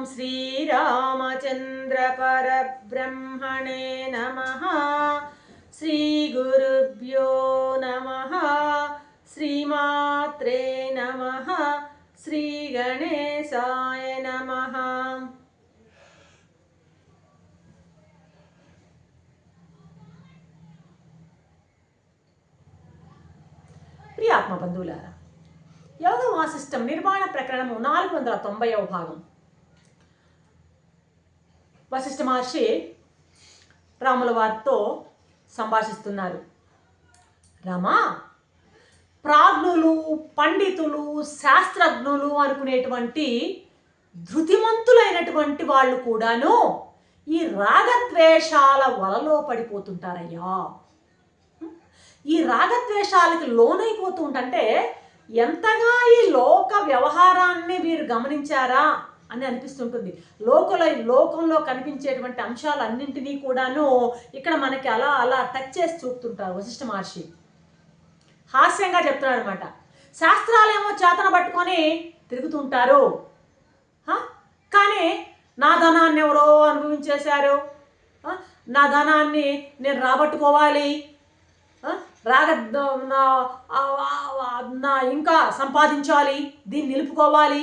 ఓం శ్రీరామచంద్ర పరబ్రహ్మణే నమ. శ్రీ గురుభ్యో నమ. శ్రీమాత్రే నమ. శ్రీ గణేశాయ నమ. ప్రియాత్మ బంధువులారా యోగ వాసిష్టం నిర్మాణ ప్రకరణము నాలుగు వందల తొంభైవ భాగం. వశిష్ఠ మహర్షి రాముల వారితో సంభాషిస్తున్నారు. రామా ప్రాజ్ఞులు పండితులు శాస్త్రజ్ఞులు అనుకునేటువంటి ధృతిమంతులైనటువంటి వాళ్ళు కూడాను ఈ రాగద్వేషాల వలలో పడిపోతుంటారయ్యా. ఈ రాగద్వేషాలకి లోనైపోతూ ఉంటంటే ఎంతగా ఈ లోక వ్యవహారాన్ని మీరు గమనించారా? అని అనిపిస్తుంటుంది. లోకల లోకంలో కనిపించేటువంటి అంశాలన్నింటినీ కూడాను ఇక్కడ మనకి అలా అలా టచ్ చేసి చూపుతుంటారు వశిష్ఠ మహర్షి. హాస్యంగా చెప్తున్నాడు అనమాట శాస్త్రాలేమో చేతన పట్టుకొని తిరుగుతుంటారు. కానీ నా ధనాన్ని ఎవరో అనుభవించేశారు. నా ధనాన్ని నేను రాబట్టుకోవాలి. రాగ నా నా ఇంకా సంపాదించాలి. దీన్ని నిలుపుకోవాలి.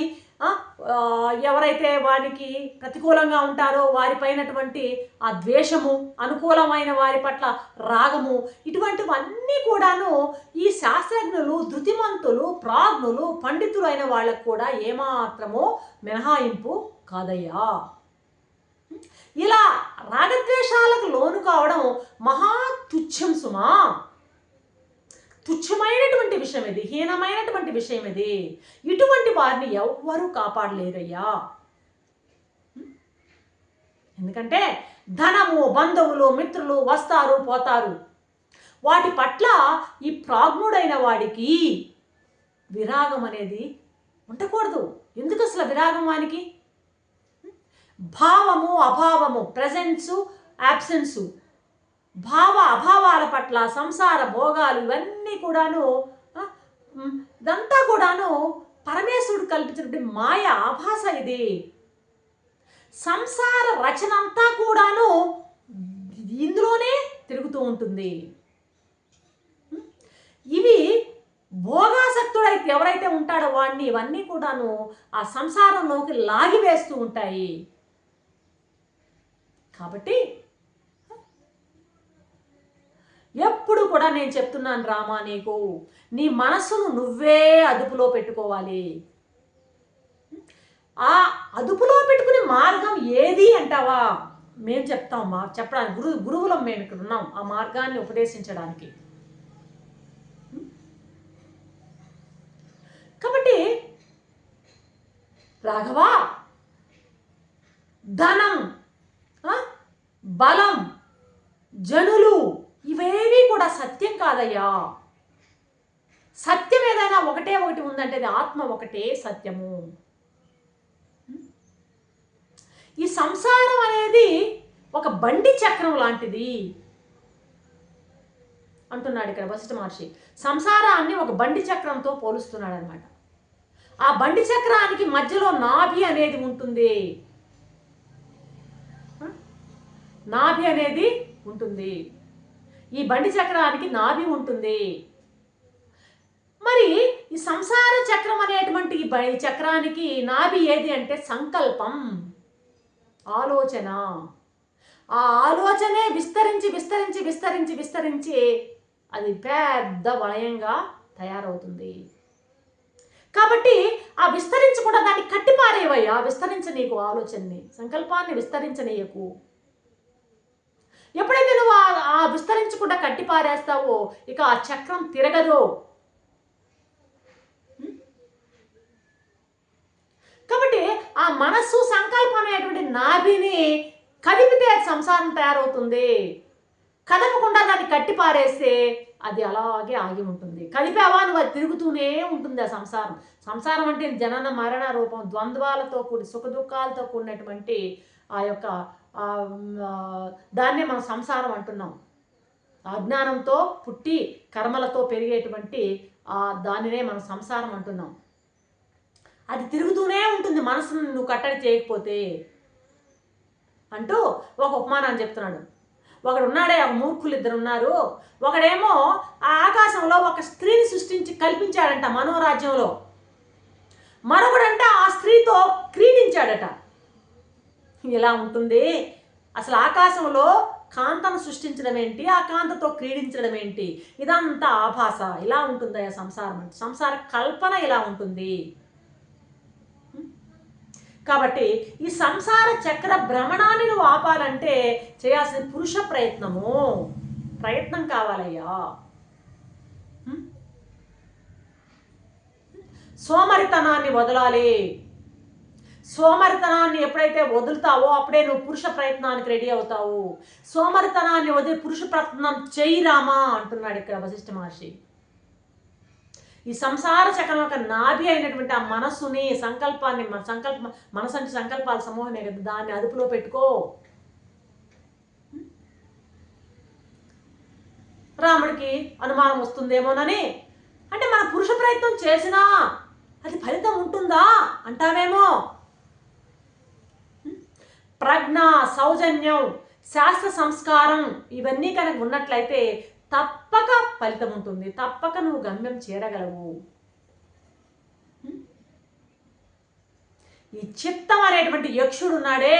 ఎవరైతే వారికి ప్రతికూలంగా ఉంటారో వారిపైనటువంటి ఆ ద్వేషము అనుకూలమైన వారి పట్ల రాగము ఇటువంటివన్నీ కూడాను ఈ శాస్త్రజ్ఞులు ధృతిమంతులు ప్రాజ్ఞులు పండితులు అయిన వాళ్ళకు కూడా ఏమాత్రమో మినహాయింపు కాదయ్యా. ఇలా రాగద్వేషాలకు లోను కావడం మహా తుచ్చం సుమా. తుచ్చమైనటువంటి విషయం ఇది హీనమైనటువంటి విషయం ఇది ఇటువంటి వారిని ఎవ్వరూ కాపాడలేరయ్యా. ఎందుకంటే ధనము బంధువులు మిత్రులు వస్తారు పోతారు. వాటి పట్ల ఈ ప్రాజ్ఞుడైన వాడికి విరాగం అనేది ఉండకూడదు. ఎందుకు అసలు విరాగం వానికి? భావము అభావము ప్రజెన్సు యాబ్సెన్సు భావ అభావాల పట్ల సంసార భోగాలు ఇవన్నీ కూడాను ఇదంతా కూడాను పరమేశ్వరుడు కల్పించినటువంటి మాయ ఆభాస ఇది. సంసార రచన అంతా కూడాను ఇందులోనే తిరుగుతూ ఉంటుంది. ఇవి భోగాసక్తుడైతే ఎవరైతే ఉంటాడో వాడిని ఇవన్నీ కూడాను ఆ సంసారంలోకి లాగివేస్తూ ఉంటాయి. కాబట్టి ఎప్పుడు కూడా నేను చెప్తున్నాను రామా నీకు. నీ మనసును నువ్వే అదుపులో పెట్టుకోవాలి. ఆ అదుపులో పెట్టుకునే మార్గం ఏది అంటావా? మేము చెప్తాం మా చెప్పడానికి. గురు గురువులం మేము ఇక్కడ ఉన్నాం ఆ మార్గాన్ని ఉపదేశించడానికి. కాబట్టి రాఘవా ధనం ఆ, బలం జనులు ఇవేవి కూడా సత్యం కాదయ్యా. సత్యం ఏదైనా ఒకటే ఒకటి ఉందంటే అది ఆత్మ ఒకటే సత్యము. ఈ సంసారం అనేది ఒక బండి చక్రం లాంటిది. అంటున్నాడు ఇక్కడ వశిష్ఠ మహర్షి. సంసారాన్ని ఒక బండి చక్రంతో పోలుస్తున్నాడు అనమాట ఆ బండి చక్రానికి మధ్యలో నాభి అనేది ఉంటుంది. నాభి అనేది ఉంటుంది. ఈ బండి చక్రానికి నాభి ఉంటుంది. మరి ఈ సంసార చక్రం అనేటువంటి ఈ చక్రానికి నాభి ఏది అంటే సంకల్పం ఆలోచన. ఆ ఆలోచనే విస్తరించి విస్తరించి విస్తరించి విస్తరించి అది పెద్ద వలయంగా తయారవుతుంది. కాబట్టి ఆ విస్తరించకుండా దాన్ని కట్టిపారేవయ్యా? విస్తరించనీకు ఆలోచనని సంకల్పాన్ని విస్తరించనీయకు. ఎప్పుడైతే నువ్వు ఆ- విస్తరించకుండా విస్తరించకుండా కట్టిపారేస్తావో ఇక ఆ చక్రం తిరగదు. కాబట్టి ఆ మనస్సు సంకల్పం అనేటువంటి నాభిని కదిపితే అది సంసారం తయారవుతుంది. కదపకుండా దాన్ని కట్టిపారేస్తే అది అలాగే ఆగి ఉంటుంది. కదిపావా నువ్వు అది తిరుగుతూనే ఉంటుంది ఆ సంసారం. సంసారం అంటే జనన మరణ రూపం ద్వంద్వాలతో కూడి సుఖ దుఃఖాలతో కూడినటువంటి ఆ యొక్క దాన్నే మనం సంసారం అంటున్నాం. అజ్ఞానంతో పుట్టి కర్మలతో పెరిగేటువంటి దానినే మనం సంసారం అంటున్నాం. అది తిరుగుతూనే ఉంటుంది మనసును నువ్వు కట్టడి చేయకపోతే అంటూ ఒక ఉపమానాన్ని చెప్తున్నాడు. ఒకడు ఉన్నాడే ఒక మూర్ఖులు ఇద్దరు ఉన్నారు ఒకడేమో ఆ ఆకాశంలో ఒక స్త్రీని సృష్టించి కల్పించాడంట మనోరాజ్యంలో. మరొకడంట ఆ స్త్రీతో క్రీడించాడట. ఇలా ఉంటుంది? అసలు ఆకాశంలో కాంతను సృష్టించడం ఏంటి? ఆ కాంతతో క్రీడించడం ఏంటి? ఇదంతా ఆభాస. ఇలా ఉంటుంది ఆ సంసారం? అంటే సంసార కల్పన ఇలా ఉంటుంది? కాబట్టి ఈ సంసార చక్ర భ్రమణాన్ని నువ్వు ఆపాలంటే చేయాల్సిన పురుష ప్రయత్నము. ప్రయత్నం కావాలయ్యా. సోమరితనాన్ని వదలాలి. సోమరితనాన్ని ఎప్పుడైతే వదులుతావో అప్పుడే నువ్వు పురుష ప్రయత్నానికి రెడీ అవుతావు. సోమరితనాన్ని వదిలి పురుష ప్రయత్నం చేయిరామా అంటున్నాడు ఇక్కడ వశిష్ఠ మహర్షి. ఈ సంసార చక్రం యొక్క నాభి అయినటువంటి ఆ మనస్సుని సంకల్పాన్ని మన సంకల్ప మనసు అంటే సంకల్పాల సమూహమే కదా దాన్ని అదుపులో పెట్టుకో. రాముడికి అనుమానం వస్తుందేమోనని. అంటే మన పురుష ప్రయత్నం చేసినా అది ఫలితం ఉంటుందా అంటావేమో. ప్రజ్ఞ సౌజన్యం శాస్త్ర సంస్కారం ఇవన్నీ కనుక ఉన్నట్లయితే తప్పక ఫలితం ఉంటుంది. తప్పక నువ్వు గమ్యం చేరగలవు. ఈ చిత్తం అనేటువంటి యక్షుడు ఉన్నాడే.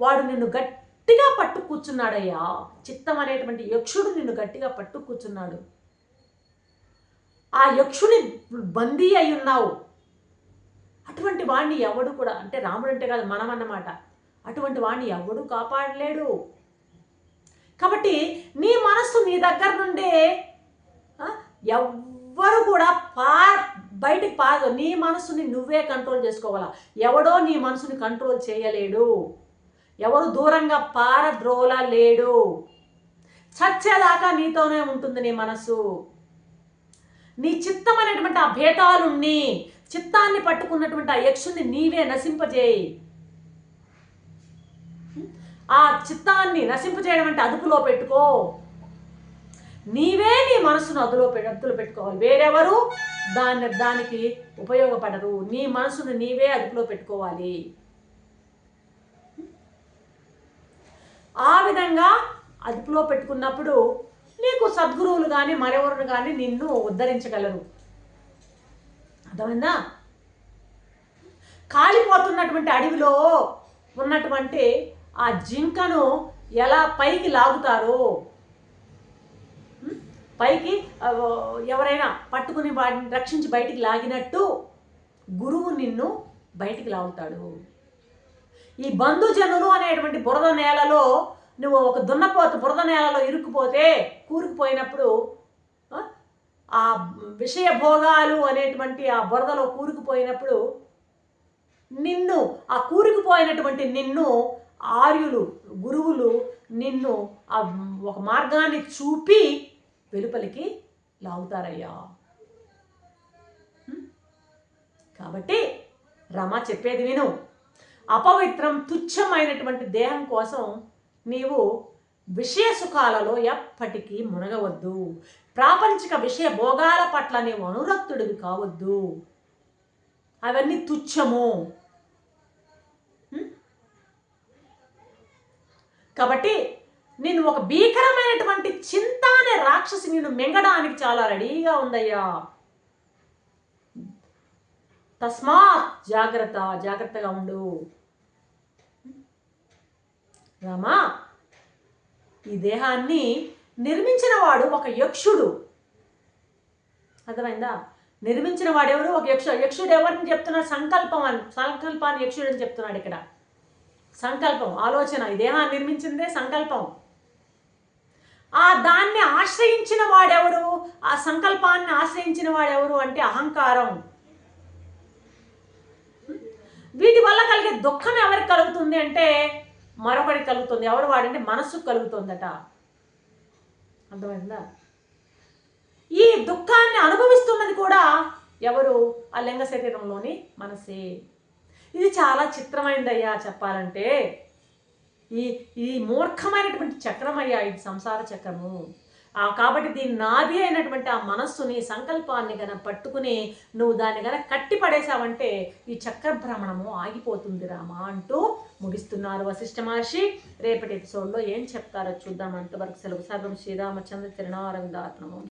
వాడు నిన్ను గట్టిగా పట్టు కూర్చున్నాడయ్యా చిత్తం అనేటువంటి యక్షుడు నిన్ను గట్టిగా పట్టు కూర్చున్నాడు ఆ యక్షుని బందీ అయి ఉన్నావు. అటువంటి వాణ్ణి ఎవడు కూడా అంటే రాముడు అంటే కాదు మనం అన్నమాట అటువంటి వాణ్ణి ఎవడు కాపాడలేడు. కాబట్టి నీ మనస్సు నీ దగ్గర నుండే ఎవ్వరు కూడా పా బయటికి పాదు నీ మనసుని నువ్వే కంట్రోల్ చేసుకోవాలా? ఎవడో నీ మనసుని కంట్రోల్ చేయలేడు. ఎవరు దూరంగా పారద్రోల లేడు చచ్చేదాకా నీతోనే ఉంటుంది నీ మనసు నీ చిత్తం అనేటువంటి ఆ భేదాలున్ని చిత్తాన్ని పట్టుకున్నటువంటి ఆ యక్షుని నీవే నశింపజేయి. ఆ చిత్తాన్ని నశింపజేయడం అంటే అదుపులో పెట్టుకో. నీవే నీ మనసును అదులో అదుపులో పెట్టుకోవాలి. వేరెవరు దాన్ని దానికి ఉపయోగపడరు. నీ మనసును నీవే అదుపులో పెట్టుకోవాలి. ఆ విధంగా అదుపులో పెట్టుకున్నప్పుడు నీకు సద్గురువులు కానీ మరెవరు కానీ నిన్ను ఉద్ధరించగలరు. అర్థమైందా? కాలిపోతున్నటువంటి అడవిలో ఉన్నటువంటి ఆ జింకను ఎలా పైకి లాగుతారో? పైకి ఎవరైనా పట్టుకుని వాడిని రక్షించి బయటికి లాగినట్టు గురువు నిన్ను బయటికి లాగుతాడు. ఈ బంధుజనులు అనేటువంటి బురద నేలలో నువ్వు ఒక దున్నపోత బురద నేలలో ఇరుక్కుపోతే కూరుకుపోయినప్పుడు ఆ విషయ భోగాలు అనేటువంటి ఆ బురదలో కూరుకుపోయినప్పుడు నిన్ను ఆ కూరుకుపోయినటువంటి నిన్ను ఆర్యులు గురువులు నిన్ను ఆ ఒక మార్గాన్ని చూపి వెలుపలికి లాగుతారయ్యా. కాబట్టి రమ చెప్పేది విను. అపవిత్రం తుచ్చమైనటువంటి దేహం కోసం నీవు విషయ సుఖాలలో ఎప్పటికీ మునగవద్దు. ప్రాపంచిక విషయ భోగాల పట్ల నీవు అనురక్తుడివి కావద్దు. అవన్నీ తుచ్చము. కాబట్టి నేను ఒక భీకరమైనటువంటి చింత అనే రాక్షసి నేను మింగడానికి చాలా రెడీగా ఉందయ్యా. తస్మాత్ జాగ్రత్త జాగ్రత్తగా ఉండు. రామా ఈ దేహాన్ని నిర్మించిన వాడు ఒక యక్షుడు. అర్థమైందా? నిర్మించిన వాడెవరు ఒక యక్ష యక్షుడు ఎవరిని చెప్తున్నాడు సంకల్పం అని సంకల్పాన్ని యక్షుడు అని చెప్తున్నాడు ఇక్కడ. సంకల్పం ఆలోచన ఈ దేహాన్ని నిర్మించిందే సంకల్పం. ఆ దాన్ని ఆశ్రయించిన వాడెవరు ఆ సంకల్పాన్ని ఆశ్రయించిన వాడెవరు అంటే అహంకారం. వీటి వల్ల కలిగే దుఃఖం ఎవరికి కలుగుతుంది అంటే మరొకరికి కలుగుతుంది. ఎవరు వాడంటే మనస్సుకు కలుగుతుందట. అర్థమైందా? ఈ దుఃఖాన్ని అనుభవిస్తున్నది కూడా ఎవరు? ఆ లింగ శరీరంలోని మనసే. ఇది చాలా చిత్రమైందయ్యా చెప్పాలంటే. ఈ ఈ మూర్ఖమైనటువంటి చక్రం అయ్యా ఇది సంసార చక్రము. కాబట్టి దీని నాభి అయినటువంటి ఆ మనస్సుని సంకల్పాన్ని గన పట్టుకుని నువ్వు దాన్ని గన కట్టి పడేసావంటే ఈ చక్ర భ్రమణము ఆగిపోతుంది రామా అంటూ ముగిస్తున్నారు వశిష్ఠ మహర్షి. రేపటి ఎపిసోడ్లో ఏం చెప్తారో చూద్దాం. అంతవరకు సెలవు సర్వం శ్రీరామచంద్ర తిరునారందాత్మము